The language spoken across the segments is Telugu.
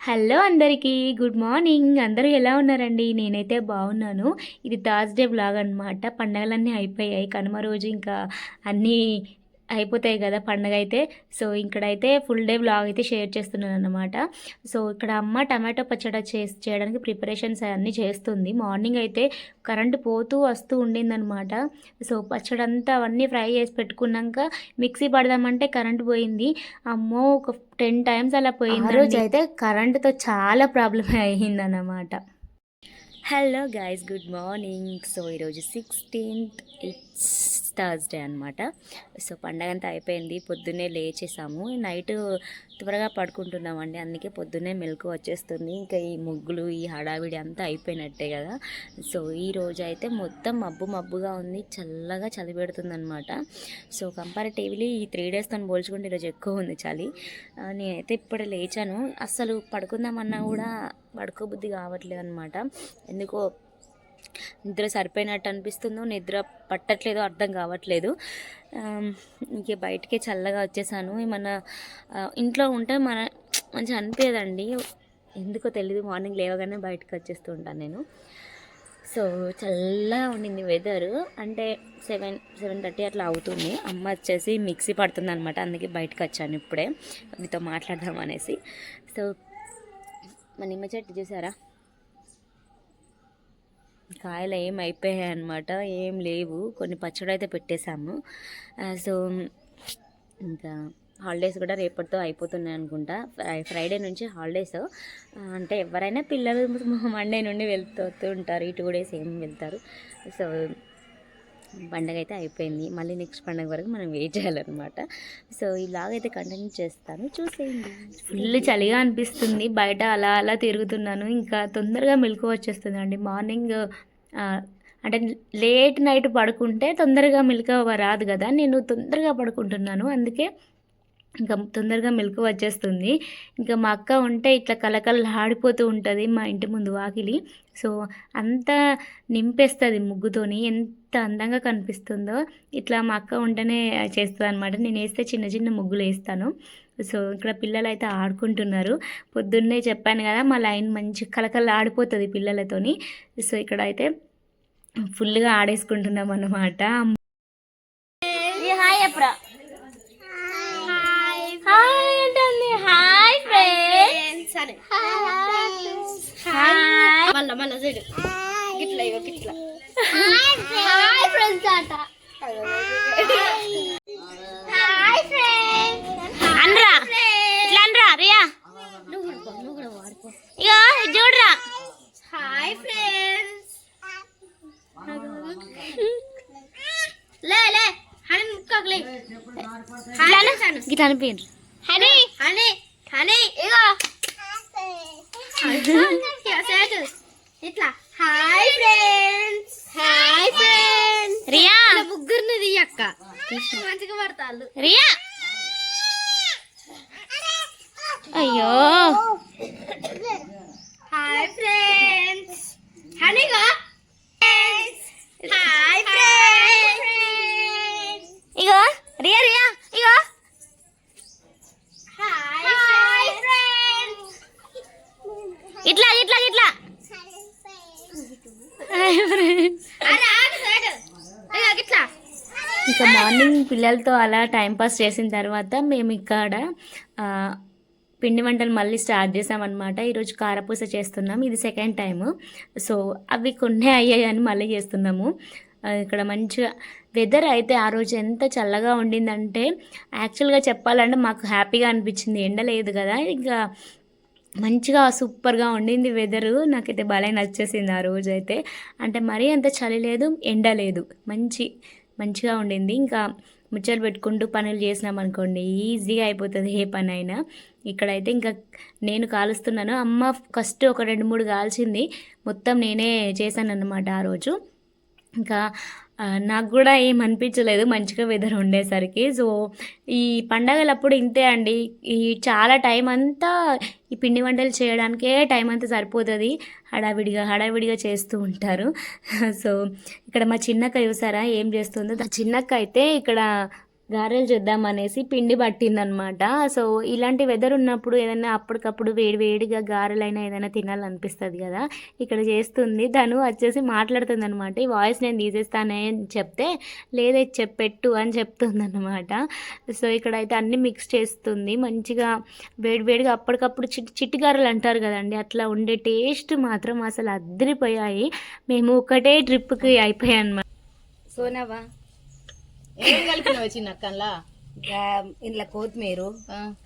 హలో అందరికీ గుడ్ మార్నింగ్. అందరూ ఎలా ఉన్నారండి? నేనైతే బాగున్నాను. ఇది థర్స్డే బ్లాగ్ అనమాట పండగలన్నీ అయిపోయాయి. కనుమ రోజు ఇంకా అన్నీ అయిపోతాయి కదా పండగ అయితే సో ఇక్కడైతే ఫుల్ డే బ్లాగ్ అయితే షేర్ చేస్తున్నాను అనమాట సో ఇక్కడ అమ్మ టమాటో పచ్చడి చేసి చేయడానికి ప్రిపరేషన్స్ అన్నీ చేస్తుంది. మార్నింగ్ అయితే కరెంటు పోతూ వస్తూ ఉండిందనమాట సో పచ్చడి అంతా అవన్నీ ఫ్రై చేసి పెట్టుకున్నాక మిక్సీ పడదామంటే కరెంట్ పోయింది. అమ్మో ఒక టెన్ టైమ్స్ అలా పోయింది రోజు అయితే కరెంటుతో చాలా problem అయ్యిందన్నమాట. Hello guys good morning. So ఈరోజు సిక్స్టీన్త్ ఇట్స్ థర్స్డే అనమాట సో పండగ అంతా అయిపోయింది. పొద్దున్నే లేచేసాము. నైట్ త్వరగా పడుకుంటున్నామండి. అందుకే పొద్దున్నే మెలకు వచ్చేస్తుంది. ఇంకా ఈ ముగ్గులు ఈ హడావిడి అంతా అయిపోయినట్టే కదా. సో ఈ రోజు అయితే మొత్తం మబ్బు మబ్బుగా ఉంది. చల్లగా చలి పెడుతుంది అనమాట సో కంపారిటివ్లీ ఈ త్రీ డేస్తో పోల్చుకుంటే ఈరోజు ఎక్కువ ఉంది చలి. నేనైతే ఇప్పుడే లేచాను. అస్సలు పడుకుందామన్నా కూడా పడుకోబుద్ధి కావట్లేదు అనమాట ఎందుకో నిద్ర సరిపోయినట్టు అనిపిస్తుందో నిద్ర పట్టట్లేదో అర్థం కావట్లేదు. ఆమ్, ఇంక బయటికి చల్లగా వచ్చేసాను. ఏమన్నా ఇంట్లో ఉంటే మన మంచిగా అనిపించదండి ఎందుకో తెలియదు మార్నింగ్ లేవగానే బయటకు వచ్చేస్తూ ఉంటాను నేను. సో చల్లగా ఉండింది వెదర్ అంటే సెవెన్ సెవెన్ థర్టీ అట్లా అవుతుంది. అమ్మ వచ్చేసి మిక్సీ పడుతుంది అనమాట అందుకే బయటకు వచ్చాను ఇప్పుడే. మీతో మాట్లాడదాం అనేసి. సో మా నిమ్మ చెట్టు చూసారా? కాయలు ఏం అయిపోయాయి అనమాట ఏం లేవు. కొన్ని పచ్చడి అయితే పెట్టేశాము. సో ఇంకా హాలిడేస్ కూడా రేపటితో అయిపోతున్నాయి అనుకుంటా. ఫ్రైడే నుంచి హాలిడేస్ అంటే ఎవరైనా పిల్లలు మండే నుండి వెళ్తూ ఉంటారు. ఈ టూ డేస్ ఏం వెళ్తారు. సో పండగ అయితే అయిపోయింది. మళ్ళీ నెక్స్ట్ పండగ వరకు మనం వెయిట్ చేయాలన్నమాట. సో ఇలాగైతే కంటిన్యూ చేస్తాను. చూసేయండి. ఫుల్ చలిగా అనిపిస్తుంది. బయట అలా అలా తిరుగుతున్నాను. ఇంకా తొందరగా మెలకు వచ్చేస్తుంది అండి మార్నింగ్ అంటే లేట్ నైట్ పడుకుంటే తొందరగా మెలకు రాదు కదా. నేను తొందరగా పడుకుంటున్నాను. అందుకే ఇంకా తొందరగా మెలకు వచ్చేస్తుంది. ఇంకా మా అక్క ఉంటే ఇట్లా కలకల ఆడిపోతూ ఉంటుంది మా ఇంటి ముందు వాకిలి. సో అంత నింపేస్తుంది ముగ్గుతోని ఎంత అందంగా కనిపిస్తుందో. ఇట్లా మా అక్క ఉంటేనే చేస్తుంది అనమాట నేను వేస్తే చిన్న చిన్న ముగ్గులు వేస్తాను. సో ఇక్కడ పిల్లలు అయితే ఆడుకుంటున్నారు. పొద్దున్నే చెప్పాను కదా మా లైన్ మంచి కలకల ఆడిపోతుంది పిల్లలతోని. సో ఇక్కడ అయితే ఫుల్గా ఆడేసుకుంటున్నాం అన్నమాట సరే. హాయ్ మళ్ళా మళ్ళా చూడు. గిట్ల ఇగో గిట్ల. హాయ్ ఫ్రెండ్స్ ఆట. హాయ్ ఫ్రెండ్స్ అనరా ఇట్లా అనరా రియా. నువ్వు కూడా పో, నువ్వు కూడా వాడుకో. ఇగో ఇది చూడరా. హాయ్ ఫ్రెండ్స్ లే లే. హనీ ముక్కకు లే. హాయ్ చాను ఇట్లా అనిపించు హనీ హనీ హనీ ఇగో ఇగో సేటు ఇట్లా hi friends hi friends Riya ఇలా ముగ్గురిని అక్క. మంచిగా పడతాళ్ళు. రియా! అయ్యో! హాయ్ ఫ్రెండ్స్ హనీగా? హాయ్ ఫ్రెండ్స్ ఇగో రియా రియా ఇగో. హాయ్ ఫ్రెండ్స్ ఇట్లా ఇట్లా ఇట్లా. హాయ్ ఫ్రెండ్స్ అరే ఆగు సైడ్ ఇగో గిట్లా ఇంకా మార్నింగ్ పిల్లలతో అలా టైంపాస్ చేసిన తర్వాత మేము ఇక్కడ పిండి వంటలు మళ్ళీ స్టార్ట్ చేసామన్నమాట. ఈరోజు కారపూస చేస్తున్నాం. ఇది సెకండ్ టైము సో అవి కొన్ని అయ్యాయి మళ్ళీ చేస్తున్నాము. ఇక్కడ మంచిగా వెదర్ అయితే ఆ రోజు ఎంత చల్లగా ఉండిందంటే యాక్చువల్గా చెప్పాలంటే మాకు హ్యాపీగా అనిపించింది. ఎండ లేదు కదా. ఇంకా మంచిగా సూపర్గా ఉండింది వెదరు నాకైతే భలే నచ్చేసింది ఆ రోజు అయితే అంటే మరీ అంత చలి లేదు ఎండ లేదు. మంచి మంచిగా ఉండింది. ఇంకా ముచ్చట్లు పెట్టుకుంటూ పనులు చేసినాం అనుకోండి ఈజీగా అయిపోతుంది ఏ పని అయినా ఇక్కడైతే ఇంకా నేను కాలుస్తున్నాను. అమ్మ ఫస్ట్ ఒక రెండు మూడు కాల్చింది. మొత్తం నేనే చేశాను అన్నమాట ఆ రోజు. ఇంకా నాకు కూడా ఏం అనిపించలేదు. మంచిగా వెదర్ ఉండేసరికి. సో ఈ పండగలప్పుడు ఇంతే అండి. ఈ చాలా టైం అంతా ఈ పిండి వంటలు చేయడానికే టైం అంతా సరిపోతుంది. హడావిడిగా హడావిడిగా చేస్తూ ఉంటారు. సో ఇక్కడ మా చిన్నక్క చూసారా? ఏం చేస్తుందో? చిన్నక్క అయితే ఇక్కడ గారెలు చేద్దామనేసి పిండి పట్టిందనమాట. సో ఇలాంటి వెదర్ ఉన్నప్పుడు ఏదైనా అప్పటికప్పుడు వేడి వేడిగా గారెలైనా ఏదైనా తినాలనిపిస్తుంది కదా. ఇక్కడ చేస్తుంది. తను వచ్చేసి మాట్లాడుతుంది అనమాట ఈ వాయిస్ నేను తీసేస్తానే అని చెప్తే లేదే చెప్పెట్టు అని చెప్తుంది అనమాట సో ఇక్కడైతే అన్ని మిక్స్ చేస్తుంది. మంచిగా వేడి వేడిగా అప్పటికప్పుడు చిట్ చిట్టి గారెలు అంటారు కదండి. అట్లా ఉండే టేస్ట్ మాత్రం అసలు అద్దరిపోయాయి మేము ఒకటే ట్రిప్కి అయిపోయాయి అనమాట సోనావా? ఏం కలిపినవి చిన్న అక్కల్లా ఇంట్లో కొత్తిమీర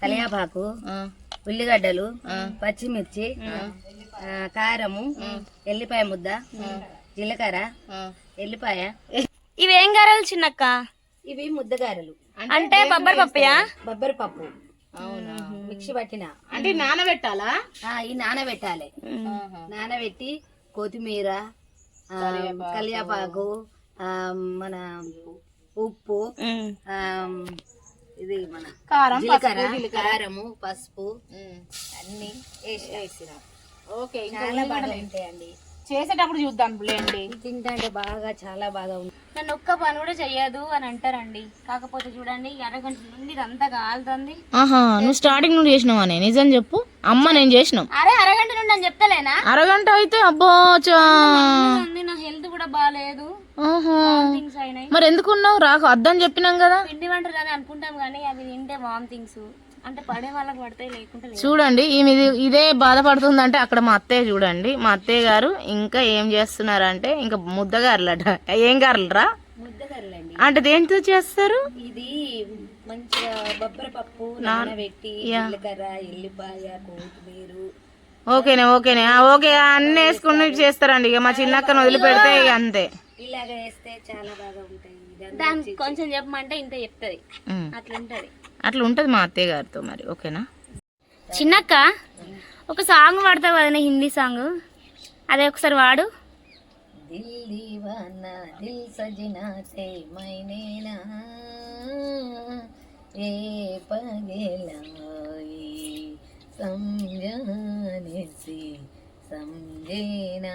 కలియాపాకు ఉల్లిగడ్డలు పచ్చిమిర్చి కారము ఎల్లిపాయ ముద్ద జీలకర్ర ఎల్లిపాయ. ఇవేం గారెలు చిన్నక్క? ఇవి ముద్దగారెలు. అంటే బొబ్బరి పప్పుయా? బొబ్బరి పప్పు అవునా మిక్సీ పట్టిన. అంటే నానబెట్టాలా? ఆ, ఈ నానబెట్టాలి. నానబెట్టి కొత్తిమీర కలియాపాకు మన ఉప్పు ఆ, ఇది మన కారం కారము పసుపు. అన్ని వేసి వేసినాం. ఓకే ఇంకా చాలా బాగా ఉంటాయండి చేసేటప్పుడు చూద్దాం లేండి. తింటే బాగా చాలా బాగా ఉంటుంది నన్ను ఒక్క పని కూడా చెయ్యదు అని అంటారండి. కాకపోతే చూడండి అరగంట నుండి ఇదంతా కాలుతుంది. ఆహా నువ్వు స్టార్టింగ్ నుండి చేసినావా నిజం చెప్పు. అమ్మ నేను చేసినాం. అరే అరగంట నుండి అని చెప్తలేనా? అరగంట అయితే అబ్బో చా. ఉంది, నా హెల్త్ కూడా బాగాలేదు మరి ఎందుకున్నావు? రాకు అద్దని చెప్పినాం కదా. పిండి వంటలు అని అనుకుంటాం కానీ అవి తింటే వామిటింగ్స్ అంటే పడే వాళ్ళకి పడతాయి లేకుంటే. చూడండి ఈమె ఇది- బాధపడుతుందంటే అక్కడ మా అత్తయ్య చూడండి. మా అత్తయ్య గారు ఇంకా ఏం చేస్తున్నారంటే ఇంకా ముద్దగారులట. ఏం గారులరా? అంటే దేంతో చేస్తారు? ఇది మంచిగా బొబ్బరి పప్పు నానబెట్టి జీలకర్ర ఎల్లిపాయ కొత్తిమీర. ఓకేనే ఓకేనే. ఓకే అన్ని వేసుకుని చేస్తారండి. ఇక మా చిన్నక్కను వదిలిపెడితే ఇక అంతే. ఇలాగా వేస్తే చాలా బాగా ఉంటాయి. దానికి కొంచెం చెప్పమంటే ఇంత చెప్తుంది. అట్లా ఉంటుంది. అట్లా ఉంటుంది మా అత్తయ్య గారితో మరి ఓకేనా? చిన్నక్క ఒక సాంగ్ పాడతావు కదా హిందీ సాంగ్. అదే ఒకసారి వాడు. దిల్ దిల్ మైనేనా ఏ సంజేనా.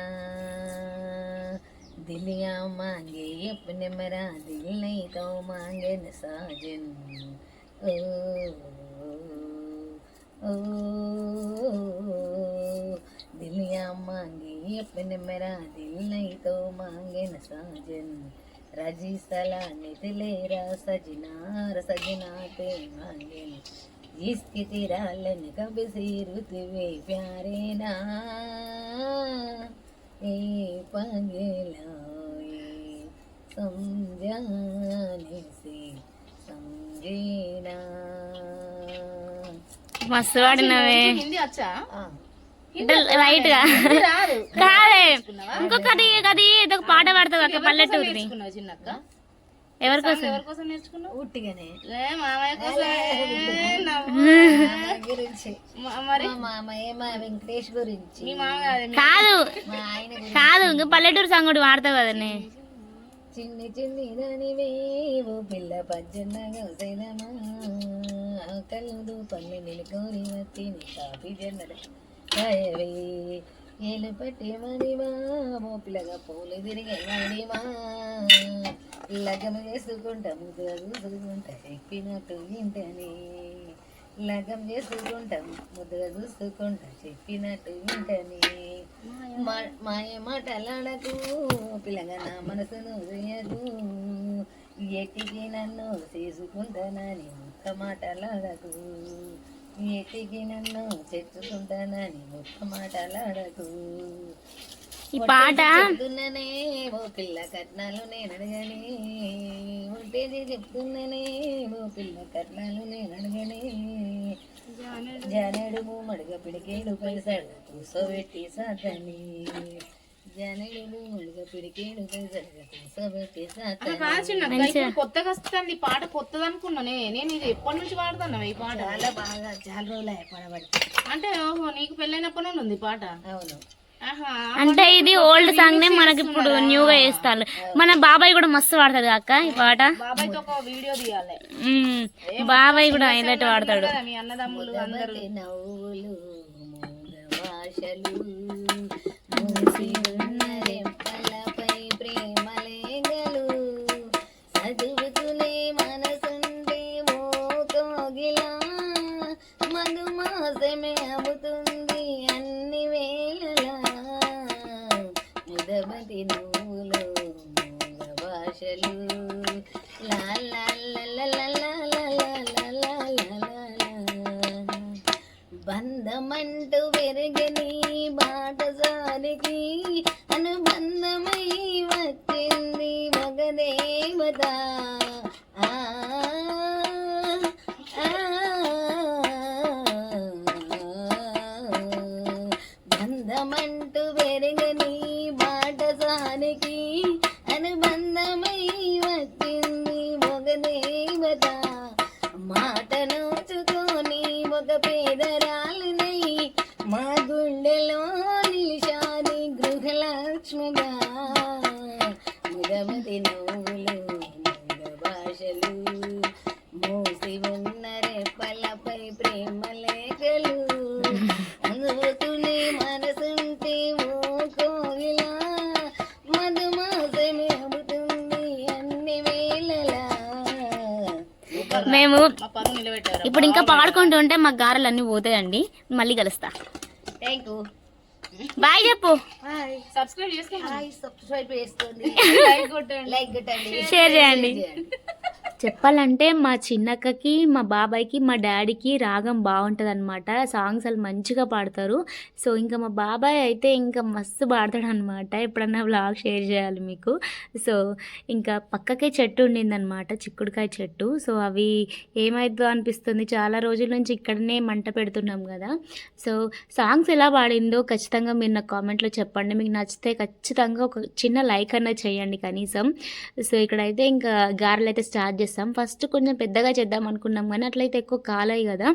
दिलिया मांगे अपने मेरा दिल नहीं तो मांगे न साजन ओ, ओ, दिलिया मांगे अपने मेरा दिल नहीं तो मांगे न साजन राज़ी सलाने दिलेरा सजना सजना ते मांगे न इसके तिरालन कब से रुतवे प्यारे ना। ఏ మస్తు వాడినవే రైట్గా కాదే. ఇంకొకటి అది ఏదో పాట పాడుతుంది అక్క పల్లెటూరిది. ఎవరికోసం? ఎవరికోసం నేర్చుకున్నావు? మామయ్య కోసం గురించి. మరి? మా వెంకటేష్ గురించి. మీ కాదు మా ఆయన గురించి. కాదు ఇంకా పల్లెటూరు సాంగ్ కూడా పాడతావు కదనే చిన్ని చిన్ని దానివే ఓ పిల్ల పజ్జన్న గౌసైనమా కళ్ళు పల్లె నిలుకోని వచ్చి నీ కాపీ జన్నడ కాయవే ఏలు పట్టే మడివా ఓ పిల్లగా పూలు తిరిగే మడివా లగన చేసుకుంటా ముద్దుగా చూసుకుంటా చెప్పినట్టు వింటని. లగం చేసుకుంటాం ముద్దుగా చూసుకుంటా చెప్పినట్టు వింటని. మా- మాయ మాటలాడకు పిల్లగా నా మనసును చేయకు ఎట్టికి నన్ను చేసుకుంటానని ముక్క మాటలాడకు ఎట్టికి నన్ను తెచ్చుకుంటానని ముక్క మాటలాడకు ఈ పాట? ఓ పిల్ల కట్నాలు నేను అడగనే ఉంటేది చెప్తున్నానే ఓ పిల్ల కట్నాలు నేను అడగనే జనడు మడుగ పిడికేడు పైసడు కూసోబెట్టి సాతని జనడు మడుగ పిడికేడు పైసడు కూసోబెట్టి సాతని కాదు చిన్నక్క ఇప్పుడు కొత్తగా వస్తుంది ఈ పాట కొత్తది అనుకున్నానే నేను ఇది ఎప్పటి నుంచి వాడుతున్నా ఈ పాట? చాలా బాగా చాలా రోజులు పడబడి అంటే ఓహో నీకు పెళ్ళైనప్పటి నుండి ఉంది ఈ పాట? అవును. అంటే ఇది ఓల్డ్ సాంగ్ నే మనకి ఇప్పుడు న్యూగా వేస్తారు మన బాబాయ్ కూడా మస్తు పాడతాడు అక్క ఈ పాట. బాబాయ్ కూడా హైలైట్ పాడతాడు. ఒక మేము ఇప్పుడు ఇంకా పాడుకుంటూ ఉంటే మా గారెలు అన్నీ పోతాయండి. మళ్ళీ కలుస్తా. థ్యాంక్ యూ బాయ్ చెప్పు. సబ్స్క్రైబ్ చేసుకోండి. హాయ్ సబ్స్క్రైబ్ చేసుకోండి లైక్ కొట్టండి. లైక్ కొట్టండి. షేర్ చేయండి. చెప్పాలంటే మా చిన్నక్కకి మా బాబాయ్కి మా డాడీకి రాగం బాగుంటుంది అనమాట సాంగ్స్ వాళ్ళు మంచిగా పాడతారు. సో ఇంకా మా బాబాయ్ అయితే ఇంకా మస్తు పాడతాడు అనమాట ఎప్పుడన్నా బ్లాగ్ షేర్ చేయాలి మీకు. సో ఇంకా పక్కకే చెట్టు ఉండిందనమాట చిక్కుడుకాయ చెట్టు. సో అవి ఏమైందో అనిపిస్తుంది. చాలా రోజుల నుంచి ఇక్కడనే మంట పెడుతున్నాం కదా. సో సాంగ్స్ ఎలా పాడిందో ఖచ్చితంగా మీరు నాకు కామెంట్లో చెప్పండి. మీకు నచ్చితే ఖచ్చితంగా ఒక చిన్న లైక్ అన్న చేయండి కనీసం. సో ఇక్కడైతే ఇంకా గారెలు అయితే స్టార్ట్ చేస్తాం. ఫస్ట్ కొంచెం పెద్దగా చేద్దాం అనుకున్నాం కానీ అట్లయితే ఎక్కువ కాలాయి కదా.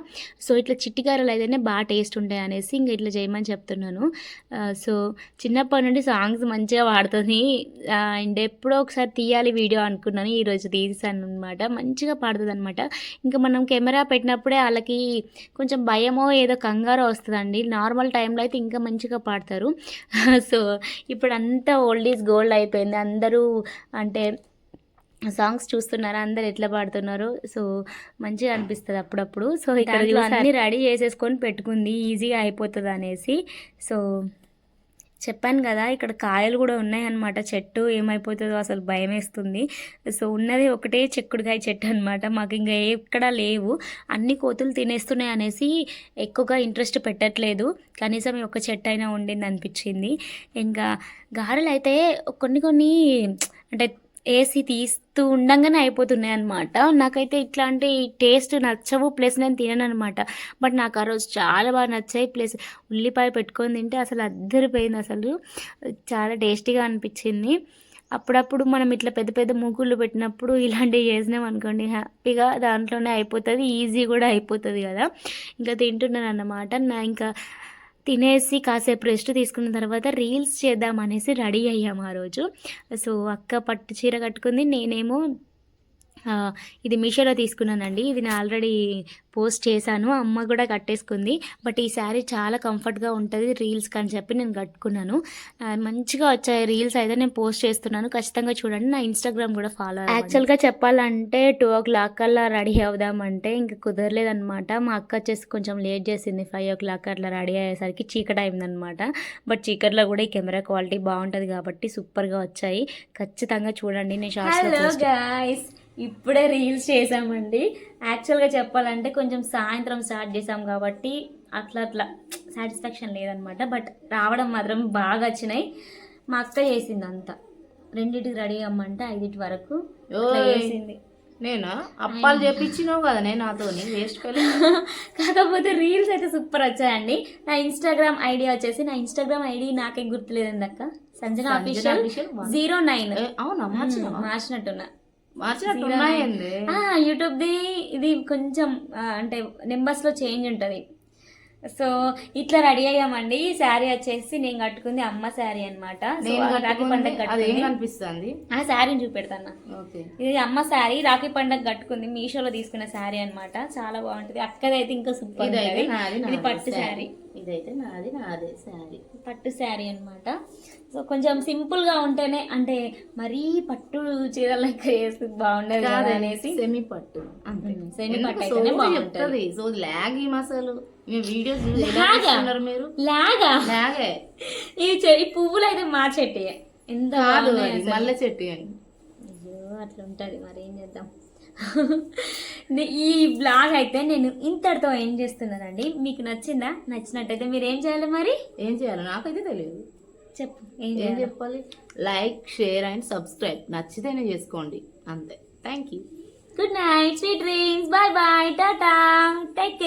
సో ఇట్లా చిట్టికారలు అయితేనే బాగా టేస్ట్ ఉంటాయి అనేసి ఇంకా ఇట్లా చేయమని చెప్తున్నాను. సో చిన్నప్పటి నుండి సాంగ్స్ మంచిగా పాడుతుంది అండ్ ఎప్పుడో ఒకసారి తీయాలి వీడియో అనుకున్నాను. ఈరోజు తీసాను అనమాట మంచిగా పాడుతుంది అనమాట ఇంకా మనం కెమెరా పెట్టినప్పుడే వాళ్ళకి కొంచెం భయమో ఏదో కంగారో వస్తుందండి. నార్మల్ టైంలో అయితే ఇంకా మంచిగా పాడతారు. సో ఇప్పుడు అంతా ఓల్డ్ ఈజ్ గోల్డ్ అయిపోయింది. అందరూ అంటే సాంగ్స్ చూస్తున్నారా? అందరు ఎట్లా పాడుతున్నారు? సో మంచిగా అనిపిస్తుంది అప్పుడప్పుడు. సో ఇక్కడ అన్ని రెడీ చేసేసుకొని పెట్టుకుంది. ఈజీగా అయిపోతుంది అనేసి. సో చెప్పాను కదా ఇక్కడ కాయలు కూడా ఉన్నాయన్నమాట. చెట్టు ఏమైపోతుందో అసలు భయం వేస్తుంది సో ఉన్నది ఒకటే చెక్కుడుకాయ చెట్టు అనమాట మాకు ఇంకా ఎక్కడా లేవు. అన్ని కోతులు తినేస్తున్నాయి అనేసి ఎక్కువగా ఇంట్రెస్ట్ పెట్టట్లేదు. కనీసం ఈ ఒక్క చెట్టు అయినా ఉండింది అనిపించింది. ఇంకా గారెలు అయితే కొన్ని కొన్ని అంటే వేసి తీస్తూ ఉండగానే అయిపోతున్నాయి అనమాట నాకైతే ఇట్లాంటి టేస్ట్ నచ్చవు ప్లస్ నేను తినను అనమాట బట్ నాకు ఆ రోజు చాలా బాగా నచ్చాయి. ప్లస్ ఉల్లిపాయ పెట్టుకొని తింటే అసలు అద్దరిపోయింది అసలు. చాలా టేస్టీగా అనిపించింది. అప్పుడప్పుడు మనం ఇట్లా పెద్ద పెద్ద మూకుళ్ళు పెట్టినప్పుడు ఇలాంటివి చేసినాం అనుకోండి హ్యాపీగా దాంట్లోనే అయిపోతుంది ఈజీ కూడా అయిపోతుంది కదా. ఇంకా తింటున్నాను అన్నమాట నా ఇంకా తినేసి కాసేపు రెస్ట్ తీసుకున్న తర్వాత రీల్స్ చేద్దామనేసి రెడీ అయ్యాము ఆ రోజు. సో అక్క పట్టు చీర కట్టుకుంది నేనేమో ఇది మీషోలో తీసుకున్నానండి. ఇది నేను ఆల్రెడీ పోస్ట్ చేశాను. అమ్మ కూడా కట్టేసుకుంది. బట్ ఈ శారీ చాలా కంఫర్ట్గా ఉంటుంది. రీల్స్కి అని చెప్పి నేను కట్టుకున్నాను. మంచిగా వచ్చాయి రీల్స్ అయితే నేను పోస్ట్ చేస్తున్నాను. ఖచ్చితంగా చూడండి. నా ఇన్స్టాగ్రామ్ కూడా ఫాలో యాక్చువల్గా చెప్పాలంటే టూ ఓ క్లాక్ కల్లా రెడీ అవుదామంటే ఇంకా కుదరలేదనమాట మా అక్క వచ్చేసి కొంచెం లేట్ చేసింది. ఫైవ్ ఓ క్లాక్ అట్లా రెడీ అయ్యేసరికి చీకటి అయిందనమాట బట్ చీకట్లో కూడా ఈ కెమెరా క్వాలిటీ బాగుంటుంది కాబట్టి సూపర్గా వచ్చాయి. ఖచ్చితంగా చూడండి. నేను గాయస్ ఇప్పుడే రీల్స్ చేసామండి. యాక్చువల్గా చెప్పాలంటే కొంచెం సాయంత్రం స్టార్ట్ చేసాం కాబట్టి అట్లా అట్లా సాటిస్ఫాక్షన్ లేదనమాట. బట్ రావడం మాత్రం బాగా వచ్చినాయి. మా అక్క చేసింది అంతా. రెండింటికి రెడీ అమ్మంటే ఐదింటి వరకు. చేసింది. నేనా? అప్పాలు చెప్పించినావు కదా నేను నాతోని వేస్ట్ కాకపోతే రీల్స్ అయితే సూపర్ వచ్చాయండి. నా ఇన్స్టాగ్రామ్ ఐడి వచ్చేసి నా ఇన్స్టాగ్రామ్ ఐడి నాకే గుర్తులేదండి అక్క. సంజన అఫీషియల్. జీరో నైన్ అవునా? మార్చినట్టున్నా. మార్చినట్టు యూట్యూబ్ది ఇది కొంచెం అంటే నెంబర్స్లో చేంజ్ ఉంటుంది. సో ఇట్లా రెడీ అయ్యామండి. శారీ వచ్చేసి నేను కట్టుకుంది అమ్మ శారీ అనమాట రాఖీ పండుగ కట్టుకుంది. కనిపిస్తుంది? ఆ శారీని చూపెడతాను? ఇది అమ్మ శారీ రాఖీ పండుగ కట్టుకుంది. మీషోలో తీసుకున్న శారీ అన్నమాట. చాలా బాగుంటుంది. అక్కదైతే ఇంకా సూపర్ ఇది పట్టు శారీ. ఇదైతే నాది నాదే శారీ. పట్టు శారీ అన్నమాట. సో కొంచెం సింపుల్గా ఉంటేనే అంటే మరీ పట్టు చీర లెక్క వేస్తే బాగుండదు అనేసి. సెమీ పట్టు సెమీ పట్టు అయితేనే బాగుంటది. సో లాగ్ ఈ మసాలు. వీడియోస్ మీరు? లాగా. లాగే. ఈ పువ్వులు అయితే మా చెట్టే. ఎంత కాదు. మల్లె చెట్టు అని. అయ్యో అట్లా ఉంటది మరి ఏం చేద్దాం? ఈ బ్లాగ్ అయితే నేను ఇంతటితో ఏం చేస్తున్నానండి. మీకు నచ్చిందా? నచ్చినట్టయితే మీరు ఏం చేయాలి మరి? ఏం చేయాలి నాకైతే తెలియదు. చెప్పు ఏం చెప్పాలి? Like share and subscribe. నచ్చితేనే చేసుకోండి. అంతే. Thank you good night sweet dreams bye bye tata take care